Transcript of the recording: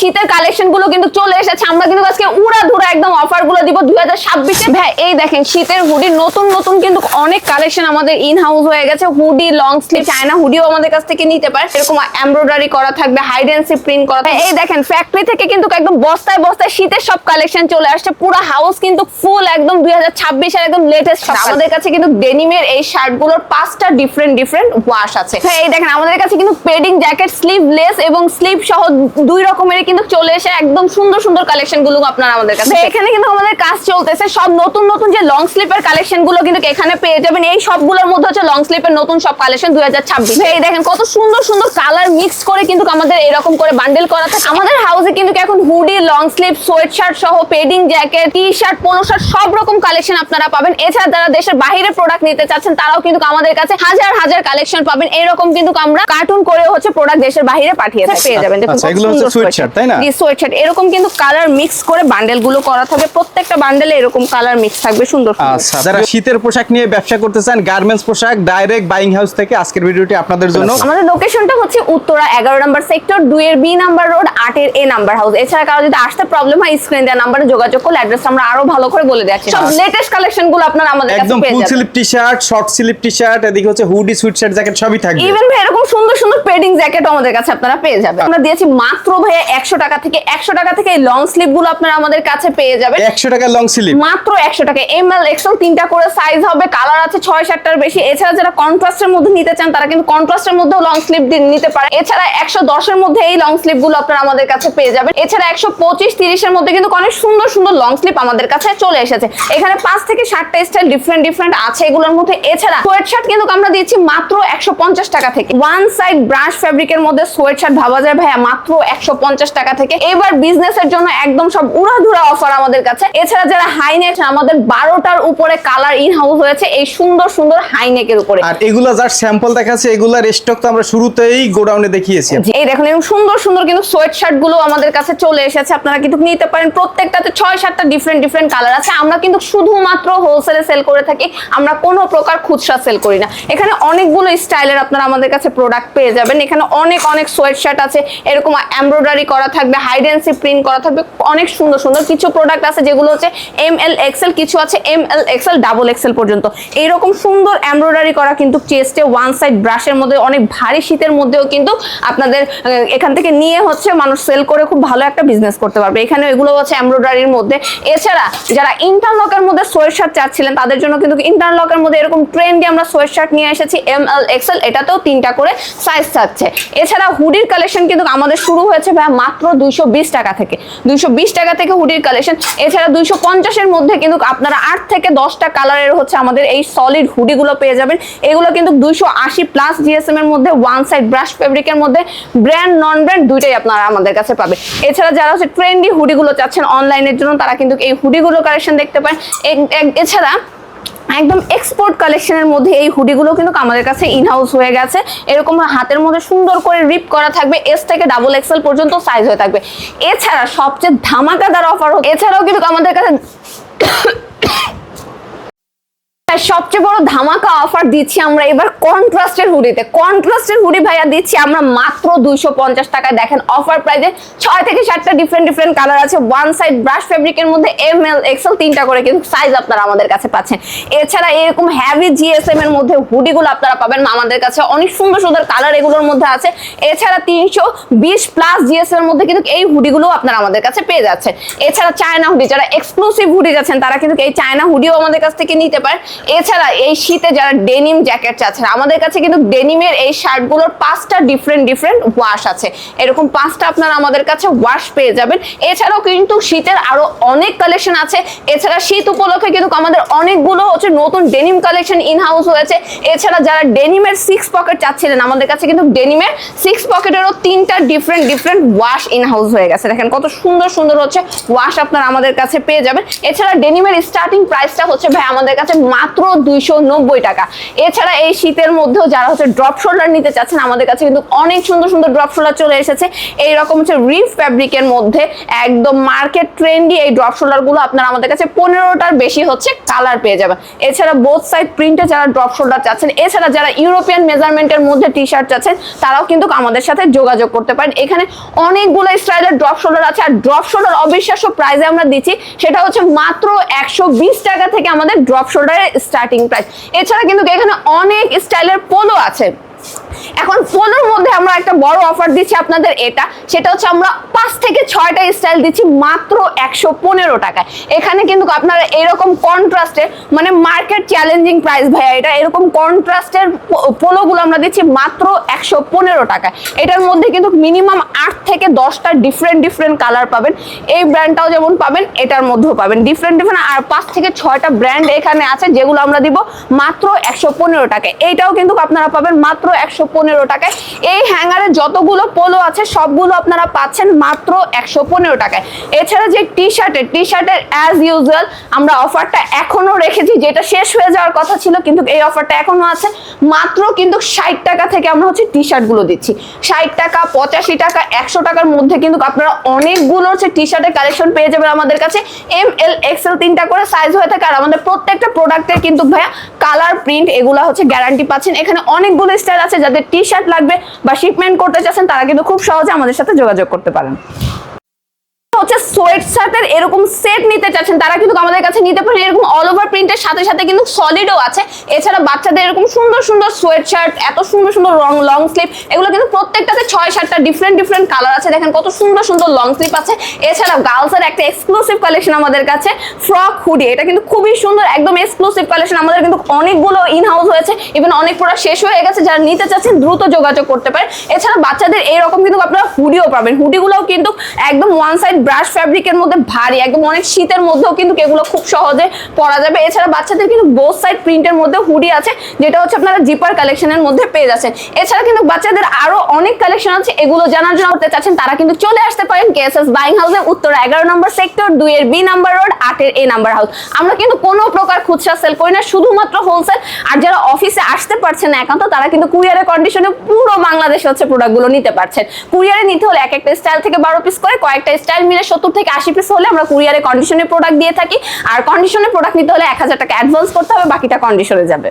শীতের কালেকশনগুলো কিন্তু চলে এসেছে। আমরা কিন্তু আজকে উড়া ধুরা একদম অফারগুলো দিব দুই হাজার ছাব্বিশে। ভাই এই দেখেন শীতের হুডি নতুন নতুন কিন্তু অনেক কালেকশন আমাদের ইন হাউস হয়ে গেছে। হুডি লং স্লিভ চায়না হুডিও আমাদের কাছ থেকে নিতে পারে এরকম এমব্রয়ডারি করা থাকবে হাইডেন্সি প্রিন্ট করা। এই দেখেন ফ্যাক্টরি থেকে কিন্তু একদম বস্তায় বস্তায় শীতের সব কালেকশন চলে আসছে। পুরো হাউস কিন্তু ফুল একদম দুই হাজার ছাব্বিশের একদম লেটেস্ট আমাদের কাছে কিন্তু ডেনিমের এই শার্টগুলোর পাঁচটা ডিফারেন্ট ডিফারেন্ট ওয়াশ আছে। এই দেখেন আমাদের কাছে কিন্তু পেডিং জ্যাকেট স্লিভলেস এবং স্লিভ সহ দুই রকমেরই কিন্তু চলে এসে একদম সুন্দর সুন্দর কালেকশনগুলো আপনারা আমাদের কাছে এখানে কিন্তু আমাদের কাজ চলতেছে। সব নতুন নতুন যে লং স্লিপের কালেকশনগুলো কিন্তু এখানে পেয়ে যাবেন। এই সবগুলোর মধ্যে হচ্ছে লং স্লিপের নতুন সব কালেকশন দুই হাজার ছাব্বিশ। এই দেখেন কত সুন্দর সুন্দর কালার মিক্স করে কিন্তু আমাদের এরকম করে বান্ডেল করা থাকে। আমাদের হাউসে কিন্তু এখন hoodie long slip sweatshirt সহ padding jacket T shirt polo shirt সব রকম কালেকশন আপনারা পাবেন। এছাড়া যারা দেশের বাইরে প্রোডাক্ট নিতে চাচ্ছেন তারাও কিন্তু আমাদের কাছে হাজার হাজার কালেকশন পাবেন। এরকম কিন্তু আমরা কার্টুন করে হচ্ছে প্রোডাক্ট দেশের বাইরে পাঠিয়ে থাকি। পেয়ে যাবেন। দেখুন আচ্ছা, এগুলো হচ্ছে সুন্দর sweatshirt, sweatshirt। তাই না? এরকম কিন্তু কালার মিক্স করে বান্ডেলগুলো করা থাকবে। প্রত্যেকটা বান্ডেলে এরকম কালার মিক্স থাকবে সুন্দর। আচ্ছা যারা শীতের পোশাক নিয়ে ব্যবসা করতে চান গার্মেন্টস পোশাক ডাইরেক্ট বাইং হাউস থেকে আজকের ভিডিওটি আপনাদের জন্য। আমাদের লোকেশনটা হচ্ছে উত্তরা এগারো নম্বর সেক্টর দুই এর বি নাম্বার রোড আটের এ নাম্বার হাউস এছাড়া কারও যদি আসতে প্রবলেম হয় স্ক্রিন দেওয়া নাম্বারে যোগাযোগ করলে অ্যাড্রেস আমরা আরও ভালো করে বলে দিচ্ছি সব লেটেস্ট কালেকশনগুলো আপনারা আমাদের কাছে একদম পেয়ে full sleeve T shirt short sleeve T shirt এদিকে হচ্ছে হুডি সুইট শার্ট জ্যাকেট সবই থাকবে। ইভেন ভাই এরকম সুন্দর সুন্দর পেডিং জ্যাকেট আমাদের কাছে আপনারা পেয়ে যাবেন। আমরা দিয়েছি মাত্র ভাইয়া একশো টাকা থেকে একশো টাকা থেকে এই লং স্লিপগুলো আপনারা আমাদের কাছে পেয়ে যাবেন। একশো টাকা লং স্লিপ মাত্র একশো টাকা। এম এল এক্সেল তিনটা করে সাইজ হবে কালার আছে ছয় সাতটার বেশি। এছাড়া যারা কন্ট্রাস্টের মধ্যে নিতে চান তারা কিন্তু কন্ট্রাস্টের মধ্যেও লং স্লিপ নিতে পারে। এছাড়া একশো দশের মধ্যে এই লং স্লিপগুলো আপনারা আমাদের কাছে পেয়ে যাবেন। এছাড়া একশো পঁচিশ তিরিশের মধ্যে কিন্তু অনেক সুন্দর সুন্দর লং স্লিপ আমাদের কাছে চলে এসেছে। এখানে পাঁচ থেকে ষাটটা স্টাইল ডিফারেন্ট ডিফারেন্ট আছে এগুলোর মধ্যে। এছাড়া সোয়েট শার্ট কিন্তু আমরা দিচ্ছি মাত্র একশো পঞ্চাশ টাকা থেকে। ওয়ান সাইড ব্রাশ ফ্যাব্রিকের মধ্যে সোয়েট শার্ট ভাবা যায় ভাইয়া মাত্র একশো পঞ্চাশ টাকা থেকে। এবার বিজনেসের জন্য একদম সব উড়াধুরা অফার আমাদের কাছে। এছাড়া যারা হাইনেক আমাদের বারোটার উপরে কালার ইন হাউস হয়েছে এই সুন্দর সুন্দর হাইনেকের উপরে। আর এগুলা যার স্যাম্পল দেখাচ্ছে এগুলার স্টক তো আমরা শুরুতেই গোডাউনে দেখিয়েছি। এই দেখুন এরকম সুন্দর সুন্দর কিন্তু সোয়েট শার্টগুলো আমাদের কাছে চলে এসেছে। আপনারা কিন্তু নিতে পারেন প্রত্যেকটাতে ছয় সাতটা ডিফারেন্ট ডিফারেন্ট কালার আছে। আমরা কিন্তু শুধুমাত্র হোলসেলে সেল করে থাকি আমরা কোনো প্রকার খুচরা সেল করি না। এখানে অনেকগুলো স্টাইলের আপনারা আমাদের কাছে প্রোডাক্ট পেয়ে যাবেন। এখানে অনেক অনেক সোয়েট শার্ট আছে এরকম এমব্রয়ডারি করা থাকবে হাইডেন্সি প্রিন্ট করা থাকবে, অনেক সুন্দর সুন্দর কিছু প্রোডাক্ট আছে যেগুলো হচ্ছে এম এল এক্সেল কিছু আছে M L XL double XL পর্যন্ত। এইরকম সুন্দর এমব্রয়ডারি করা কিন্তু চেস্টে ওয়ান সাইড ব্রাশের মধ্যে, অনেক ভারী শীতের মধ্যেও কিন্তু আপনাদের এখান থেকে নিয়ে হচ্ছে মানুষ সেল করে খুব ভালো একটা বিজনেস করতে পারবে। এখানে এগুলো হচ্ছে এমব্রয়ডারির মধ্যে। এছাড়া যারা ইন্টারলকের মধ্যে সোয়েট শার্ট চাচ্ছিলেন, তাদের জন্য কিন্তু ইন্টারলকের মধ্যে এরকম ট্রেন্ডে আমরা সোয়েট শার্ট নিয়ে এসেছি এম এল এক্সেল এটাতেও তিনটা করে সাইজ থাকছে। এছাড়া হুডির কালেকশন কিন্তু আমাদের শুরু হয়েছে ভাই মাত্র দুইশো বিশ টাকা থেকে। দুইশো বিশ টাকা থেকে হুডির কালেকশন এছাড়া দুইশো পঞ্চাশের মধ্যে কিন্তু আপনারা আট থেকে দশটা কালারের হচ্ছে আমাদের এই সলিড হুডিগুলো পেয়ে যাবেন। এগুলো কিন্তু দুইশো আশি প্লাস জিএসএম এর মধ্যে ওয়ান সাইড ব্রাশ ফেব্রিকের মধ্যে ব্র্যান্ড নন ব্র্যান্ড দুইটাই আপনারা আমাদের কাছে পাবেন। এছাড়া যারা হচ্ছে ট্রেন্ডি হুডিগুলো চাচ্ছেন অনলাইনের জন্য, তারা কিন্তু এই হুডিগুলো কালেকশন দেখতে এ- এছাড়া একদম এক্সপোর্ট কালেকশনের মধ্যে এই হুডিগুলো কিন্তু আমাদের কাছে ইনহাউস হয়ে গেছে। এরকম হাতের মধ্যে সুন্দর করে রিপ করা থাকবে এস থেকে ডাবল এক্সেল পর্যন্ত সাইজ হয়ে থাকবে। এছাড়া সবচেয়ে ধামাকাদার অফার এছাড়াও কিন্তু আমাদের কাছে সবচেয়ে বড় ধামাকা অফার দিচ্ছি আমরা এবার কন্ট্রাস্টের হুডিতে কন্ট্রাস্টের হুডি ভাইয়া দিচ্ছি আমরা মাত্র দুইশো পঞ্চাশ টাকায়। দেখেন অফার প্রাইজে ছয় থেকে সাতটা ডিফারেন্ট ডিফারেন্ট কালার আছে। ওয়ান সাইড ব্রাশ ফেব্রিকের মধ্যে এম এল এক্সেল তিনটা করে কিন্তু সাইজ আপনারা আমাদের কাছে পাচ্ছেন। এছাড়া এরকম হ্যাভি জিএসএম এর মধ্যে হুডিগুলো আপনারা পাবেন। আমাদের কাছে অনেক সুন্দর সুন্দর কালার এগুলোর মধ্যে আছে। এছাড়া তিনশো বিশ প্লাস জিএসএম এর মধ্যে কিন্তু এই হুডিগুলো আপনারা আমাদের কাছে পেয়ে যাচ্ছেন। এছাড়া চায়না হুডি যারা এক্সক্লুসিভ হুডি যাচ্ছেন, তারা কিন্তু এই চায়না হুডিও আমাদের কাছ থেকে নিতে পারেন। এছাড়া এই শীতে যারা ডেনিম জ্যাকেট চাচ্ছেন, আমাদের কাছে কিন্তু ডেনিমের এই শার্টগুলোর পাঁচটা ডিফারেন্ট ডিফারেন্ট ওয়াশ আছে। এরকম পাঁচটা আপনারা আমাদের কাছে ওয়াশ পেয়ে যাবেন। এছাড়াও কিন্তু শীতের আরও অনেক কালেকশন আছে। এছাড়া শীত উপলক্ষে কিন্তু আমাদের অনেকগুলো হচ্ছে নতুন ডেনিম কালেকশন ইন হাউস হয়েছে। এছাড়া যারা ডেনিমের সিক্স পকেট চাচ্ছিলেন, আমাদের কাছে কিন্তু ডেনিমের সিক্স পকেটেরও তিনটা different different wash in house হয়ে গেছে। দেখেন কত সুন্দর সুন্দর হচ্ছে ওয়াশ আপনারা আমাদের কাছে পেয়ে যাবেন। এছাড়া ডেনিমের স্টার্টিং প্রাইসটা হচ্ছে ভাই আমাদের কাছে মাত্র মাত্র দুইশো নব্বই টাকা। এছাড়া এই শীতের মধ্যেও যারা হচ্ছে ড্রপ শোল্ডার নিতে চাচ্ছেন, আমাদের কাছে কিন্তু অনেক সুন্দর সুন্দর ড্রপ শোল্ডার চলে এসেছে। এইরকম হচ্ছে রিফ ফ্যাব্রিকের মধ্যে একদম মার্কেট ট্রেন্ডি এই ড্রপ শোল্ডারগুলো আপনারা আমাদের কাছে পনেরোটার বেশি হচ্ছে কালার পেয়ে যাবেন। এছাড়া বোথ সাইড প্রিন্টে যারা ড্রপ শোল্ডার চাচ্ছেন, এছাড়া যারা ইউরোপিয়ান মেজারমেন্টের মধ্যে টি শার্ট চাচ্ছেন, তারাও কিন্তু আমাদের সাথে যোগাযোগ করতে পারেন। এখানে অনেকগুলো স্টাইলের ড্রপ শোল্ডার আছে, আর ড্রপ শোল্ডার অবিশ্বাস্য প্রাইসে আমরা দিচ্ছি, সেটা হচ্ছে মাত্র একশো বিশ টাকা থেকে আমাদের ড্রপ শোল্ডারের স্টার্টিং প্রাইস এছাড়া কিন্তু এখানে অনেক স্টাইলের পোলো আছে। এখন পোলোর মধ্যে আমরা একটা বড় অফার দিচ্ছি আপনাদের এটা। সেটা হচ্ছে আমরা পাঁচ থেকে ছয়টা স্টাইল দিচ্ছি মাত্র একশো পনেরো টাকায়। এখানে কিন্তু আপনারা এরকম কন্ট্রাস্টের মানে মার্কেট চ্যালেঞ্জিং প্রাইস ভাইয়া এটা, এরকম কন্ট্রাস্টের পোলোগুলো আমরা দিচ্ছি মাত্র একশো পনেরো টাকায়। এটার মধ্যে কিন্তু মিনিমাম আট থেকে দশটা ডিফারেন্ট ডিফারেন্ট কালার পাবেন। এই ব্র্যান্ডটাও যেমন পাবেন, এটার মধ্যেও পাবেন। ডিফারেন্ট ডিফারেন্ট আর পাঁচ থেকে ছয়টা ব্র্যান্ড এখানে আছে, যেগুলো আমরা দিব মাত্র একশো পনেরো টাকায়। এইটাও কিন্তু আপনারা পাবেন মাত্র একশো পনেরো পনেরো টাকায়। এই হ্যাঙ্গারে যতগুলো পোলো আছে, সবগুলো আপনারা পাচ্ছেন মাত্র একশো পনেরো টাকায়। এছাড়া যে টি শার্টের টি শার্টের অ্যাজ ইউজুয়াল আমরা অফারটা এখনও রেখেছি, যেটা শেষ হয়ে যাওয়ার কথা ছিল, কিন্তু এই অফারটা এখনও আছে। মাত্র কিন্তু ষাট টাকা থেকে আমরা হচ্ছে টি শার্টগুলো দিচ্ছি। ষাট টাকা, পঁচাশি টাকা, একশো টাকার মধ্যে কিন্তু আপনারা অনেকগুলো হচ্ছে টি শার্টের কালেকশন পেয়ে যাবেন আমাদের কাছে। এম এল এক্সেল তিনটা করে সাইজ হয়ে থাকে, আর আমাদের প্রত্যেকটা প্রোডাক্টের কিন্তু ভাইয়া কালার প্রিন্ট এগুলো হচ্ছে গ্যারান্টি পাচ্ছেন। এখানে অনেকগুলো স্টাইল আছে যাদের টি শার্ট লাগবে বা শিপমেন্ট করতে চাচ্ছেন, তারা কিন্তু খুব সহজে আমাদের সাথে যোগাযোগ করতে পারেন। হচ্ছে সোয়েট শার্টের এরকম সেট নিতে চাচ্ছেন, তারা কিন্তু আমাদের কাছে নিতে পারেন। এরকম অল ওভার প্রিন্টের সাথে সাথে কিন্তু সলিডও আছে। এছাড়া বাচ্চাদের এরকম সুন্দর সুন্দর সোয়েট শার্ট এত সুন্দর সুন্দর রং লং স্লিপ এগুলো কিন্তু প্রত্যেকটাতে ছয় সাতটা ডিফারেন্ট ডিফারেন্ট কালার আছে। দেখেন কত সুন্দর সুন্দর লং স্লিপ আছে। এছাড়া গার্লসের একটা এক্সক্লুসিভ কালেকশন আমাদের কাছে ফ্রক হুডি এটা কিন্তু খুবই সুন্দর, একদম এক্সক্লুসিভ কালেকশন আমাদের কিন্তু অনেকগুলো ইন হাউস হয়েছে। ইভেন অনেক প্রোডাক্ট শেষ হয়ে গেছে। যারা নিতে চাচ্ছেন, দ্রুত যোগাযোগ করতে পারেন। এছাড়া বাচ্চাদের এইরকম কিন্তু আপনারা হুডিও পাবেন। হুডিগুলোও কিন্তু একদম ওয়ান সাইড ব্রাশ ফ্যাব্রিকের মধ্যে ভারী, একদম অনেক শীতের মধ্যেও কিন্তু এগুলো খুব সহজে পরা যাবে। এছাড়া বাচ্চাদের কিন্তু বোথ সাইড প্রিন্টের মধ্যে হুডি আছে, যেটা হচ্ছে আপনারা জিপার কালেকশনের মধ্যে পেয়ে যাচ্ছেন। এছাড়া কিন্তু বাচ্চাদের আরও অনেক কালেকশন আছে, এগুলো জানার জন্য করতে চাচ্ছেন, তারা কিন্তু চলে আসতে পারেন কেএসএস বাইং হাউসে উত্তর এগারো নম্বর সেক্টর দুই এর বি নাম্বার রোড আটের এ নাম্বার হাউস আমরা কিন্তু কোনো প্রকার খুচরা সেল করি না, শুধুমাত্র হোলসেল আর যারা অফিসে আসতে পারছেন না একান্ত, তারা কিন্তু কুরিয়ারের কন্ডিশনে পুরো বাংলাদেশে হচ্ছে প্রোডাক্টগুলো নিতে পারছেন। কুরিয়ারে নিতে হলে এক একটা স্টাইল থেকে বারো পিস করে কয়েকটা স্টাইল মিলে সত্তর থেকে আশি পিস হলে আমরা কুরিয়ারে কন্ডিশনের প্রোডাক্ট দিয়ে থাকি। আর কন্ডিশনের প্রোডাক্ট নিতে হলে এক হাজার টাকা অ্যাডভান্স করতে হবে, বাকিটা কন্ডিশনে যাবে।